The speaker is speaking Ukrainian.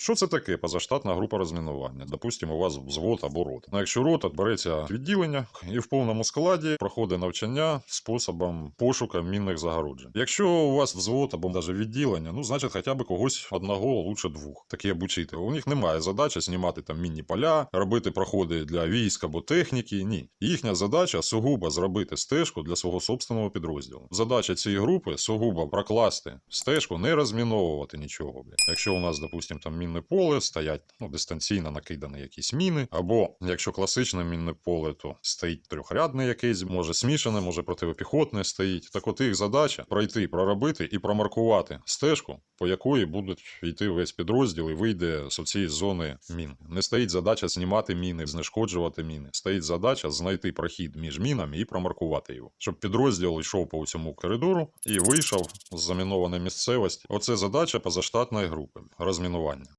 Що це таке позаштатна група розмінування? Допустимо, у вас взвод або рота. Ну, якщо рота береться відділення і в повному складі проходить навчання способом пошуку мінних загороджень. Якщо у вас взвод або навіть відділення, ну значить хоча б когось одного, лучше двох. Такі обучити. У них немає задачі знімати там мінні поля, робити проходи для військ або техніки. Ні. Їхня задача сугубо зробити стежку для свого собственного підрозділу. Задача цієї групи сугубо прокласти стежку, не розміновувати нічого. Якщо у нас, допустимо, там мінне поле стоять ну, дистанційно накидані якісь міни, або якщо класичне мінне поле, то стоїть трьохрядне якесь, може смішане, може противопіхотне стоїть. Так от їх задача пройти, проробити і промаркувати стежку, по якої будуть йти весь підрозділ і вийде з цієї зони мін. Не стоїть задача знімати міни, знешкоджувати міни. Стоїть задача знайти прохід між мінами і промаркувати його, щоб підрозділ йшов по цьому коридору і вийшов з замінованої місцевості. Оце задача позаштатної групи розмінування.